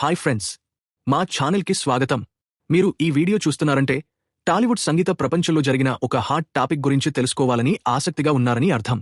Hi friends మా ఛానల్కి స్వాగతం. మీరు ఈ వీడియో చూస్తున్నారంటే టాలీవుడ్ సంగీత ప్రపంచంలో జరిగిన ఒక హాట్ టాపిక్ గురించి తెలుసుకోవాలని ఆసక్తిగా ఉన్నారని అర్థం.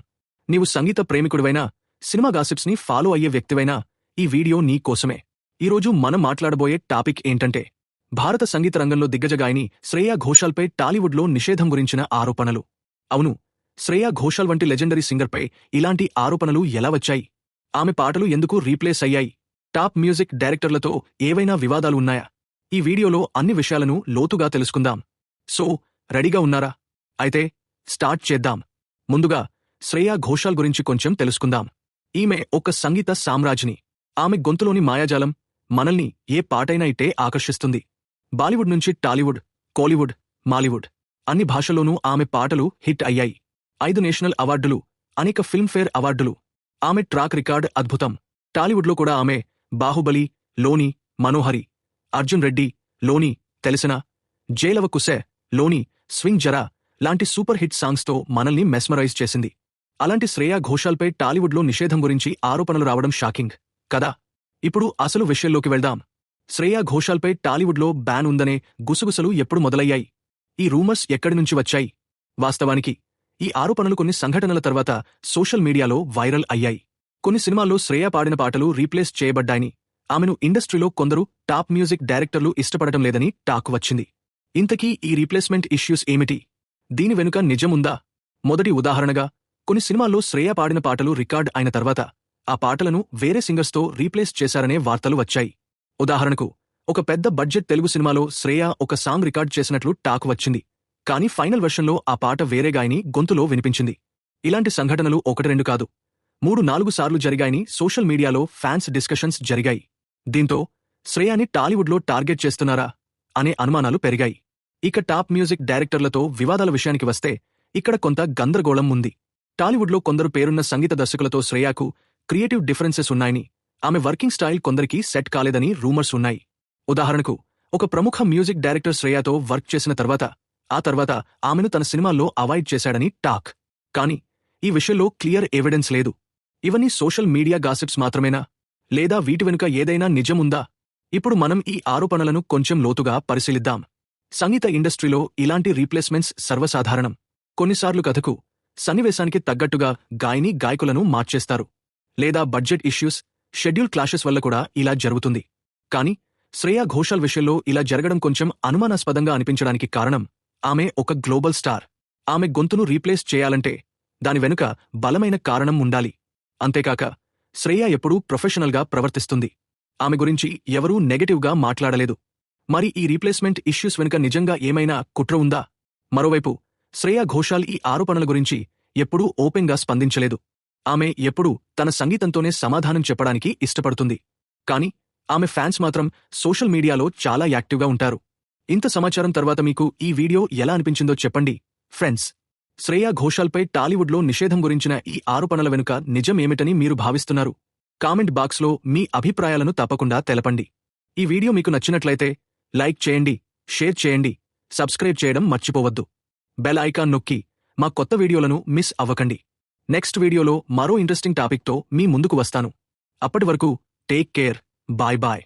నీవు సంగీత ప్రేమికుడివైనా సినిమా గాసిప్స్ని ఫాలో అయ్యే వ్యక్తివైనా ఈ వీడియో నీ కోసమే. ఈరోజు మనం మాట్లాడబోయే టాపిక్ ఏంటంటే భారత సంగీత రంగంలో దిగ్గజగాయని శ్రేయా ఘోషాల్పై టాలీవుడ్లో నిషేధం గురించిన ఆరోపణలు. అవును శ్రేయా ఘోషాల్ వంటి లెజెండరీ సింగర్పై ఇలాంటి ఆరోపణలు ఎలా వచ్చాయి? ఆమె పాటలు ఎందుకు రీప్లేస్ అయ్యాయి? టాప్ మ్యూజిక్ డైరెక్టర్లతో ఏవైనా వివాదాలు ఉన్నాయా? ఈ వీడియోలో అన్ని విషయాలను లోతుగా తెలుసుకుందాం. సో రెడీగా ఉన్నారా? అయితే స్టార్ట్ చేద్దాం. ముందుగా శ్రేయా ఘోషాల్ గురించి కొంచెం తెలుసుకుందాం. ఈమె ఒక సంగీత సామ్రాజ్ని. ఆమె గొంతులోని మాయాజాలం మనల్ని ఏ పాటైనా ఇట్టే ఆకర్షిస్తుంది. బాలీవుడ్ నుంచి టాలీవుడ్ కోలీవుడ్ మాలీవుడ్ అన్ని భాషల్లోనూ ఆమె పాటలు హిట్ అయ్యాయి. ఐదు నేషనల్ అవార్డులు అనేక ఫిల్మ్ఫేర్ అవార్డులు. ఆమె ట్రాక్ రికార్డ్ అద్భుతం. టాలీవుడ్లో కూడా ఆమె బాహుబలి లోని మనోహరి అర్జున్ రెడ్డి లోని తెలిసిన జైలవ కుసే లోని స్వింగ్ జరా లాంటి సూపర్ హిట్ సాంగ్స్తో మనల్ని మెస్మరైజ్ చేసింది. అలాంటి శ్రేయా ఘోషాల్పై టాలీవుడ్లో నిషేధం గురించి ఆరోపణలు రావడం షాకింగ్. కదా? ఇప్పుడు అసలు విషయంలోకి వెళ్దాం. శ్రేయా ఘోషాల్పై టాలీవుడ్లో బ్యాన్ ఉందనే గుసగుసలు ఎప్పుడు మొదలయ్యాయి? ఈ రూమర్స్ ఎక్కడి నుంచి వచ్చాయి? వాస్తవానికి ఈ ఆరోపణలు కొన్ని సంఘటనల తర్వాత సోషల్ మీడియాలో వైరల్ అయ్యాయి. కొన్ని సినిమాల్లో శ్రేయ పాడిన పాటలు రీప్లేస్ చేయబడ్డాయని. ఆమెను ఇండస్ట్రీలో కొందరు టాప్ మ్యూజిక్ డైరెక్టర్లు ఇష్టపడటం లేదని టాక్ వచ్చింది. ఇంతకీ ఈ రీప్లేస్మెంట్ ఇష్యూస్ ఏమిటి? దీని వెనుక నిజముందా? మొదటి ఉదాహరణగా కొన్ని సినిమాల్లో శ్రేయ పాడిన పాటలు రికార్డ్ అయిన తర్వాత ఆ పాటలను వేరే సింగర్స్తో రీప్లేస్ చేశారనే వార్తలు వచ్చాయి. ఉదాహరణకు ఒక పెద్ద బడ్జెట్ తెలుగు సినిమాలో శ్రేయ ఒక సాంగ్ రికార్డ్ చేసినట్లు టాక్ వచ్చింది. కానీ ఫైనల్ వెర్షన్లో ఆ పాట వేరే గాయని గొంతులో వినిపించింది. ఇలాంటి సంఘటనలు ఒకటి రెండు కాదు. మూడు నాలుగు సార్లు జరిగాయని సోషల్ మీడియాలో ఫ్యాన్స్ డిస్కషన్స్ జరిగాయి. దీంతో శ్రేయాని టాలీవుడ్లో టార్గెట్ చేస్తున్నారా అనే అనుమానాలు పెరిగాయి. ఇక టాప్ మ్యూజిక్ డైరెక్టర్లతో వివాదాల విషయానికి వస్తే ఇక్కడ కొంత గందరగోళం ఉంది. టాలీవుడ్లో కొందరు పేరున్న సంగీత దర్శకులతో శ్రేయాకు క్రియేటివ్ డిఫరెన్సెస్ ఉన్నాయని ఆమె వర్కింగ్ స్టైల్ కొందరికి సెట్ కాలేదని రూమర్స్ ఉన్నాయి. ఉదాహరణకు ఒక ప్రముఖ మ్యూజిక్ డైరెక్టర్ శ్రేయాతో వర్క్ చేసిన తర్వాత ఆ తర్వాత ఆమెను తన సినిమాల్లో అవాయిడ్ చేశాడని టాక్. కానీ ఈ విషయంలో క్లియర్ ఎవిడెన్స్ లేదు. ఇవన్నీ సోషల్ మీడియా గాసిప్స్ మాత్రమేనా? లేదా వీటి వెనుక ఏదైనా నిజముందా? ఇప్పుడు మనం ఈ ఆరోపణలను కొంచెం లోతుగా పరిశీలిద్దాం. సంగీత ఇండస్ట్రీలో ఇలాంటి రీప్లేస్మెంట్స్ సర్వసాధారణం. కొన్నిసార్లు కథకు సన్నివేశానికి తగ్గట్టుగా గాయని గాయకులను మార్చేస్తారు. లేదా బడ్జెట్ ఇష్యూస్ షెడ్యూల్ క్లాషెస్ వల్ల కూడా ఇలా జరుగుతుంది. కానీ శ్రేయా ఘోషాల్ విషయంలో ఇలా జరగడం కొంచెం అనుమానాస్పదంగా అనిపించడానికి కారణం ఆమె ఒక గ్లోబల్ స్టార్. ఆమె గొంతును రీప్లేస్ చేయాలంటే దాని వెనుక బలమైన కారణం ఉండాలి. అంతేకాక శ్రేయ ఎప్పుడూ ప్రొఫెషనల్గా ప్రవర్తిస్తుంది. ఆమె గురించి ఎవరూ నెగటివ్గా మాట్లాడలేదు. మరి ఈ రీప్లేస్మెంట్ ఇష్యూస్ వెనుక నిజంగా ఏమైనా కుట్ర ఉందా? మరోవైపు శ్రేయా ఘోషాల్ ఈ ఆరోపణల గురించి ఎప్పుడూ ఓపెన్గా స్పందించలేదు. ఆమె ఎప్పుడూ తన సంగీతంతోనే సమాధానం చెప్పడానికి ఇష్టపడుతుంది. కాని ఆమె ఫ్యాన్స్ మాత్రం సోషల్ మీడియాలో చాలా యాక్టివ్గా ఉంటారు. ఇంత సమాచారం తర్వాత మీకు ఈ వీడియో ఎలా అనిపించిందో చెప్పండి ఫ్రెండ్స్. శ్రేయా ఘోషాల్పై టాలీవుడ్లో నిషేధం గురించిన ఈ ఆరోపణల వెనుక నిజం ఏమిటని మీరు భావిస్తున్నారు. కామెంట్ బాక్స్లో మీ అభిప్రాయాలను తప్పకుండా తెలపండి. ఈ వీడియో మీకు నచ్చినట్లయితే లైక్ చేయండి షేర్ చేయండి సబ్స్క్రైబ్ చేయడం మర్చిపోవద్దు. బెల్ ఐకాన్ నొక్కి మా కొత్త వీడియోలను మిస్ అవ్వకండి. నెక్స్ట్ వీడియోలో మరో ఇంట్రెస్టింగ్ టాపిక్తో మీ ముందుకు వస్తాను. అప్పటి వరకు టేక్ కేర్ బాయ్ బాయ్.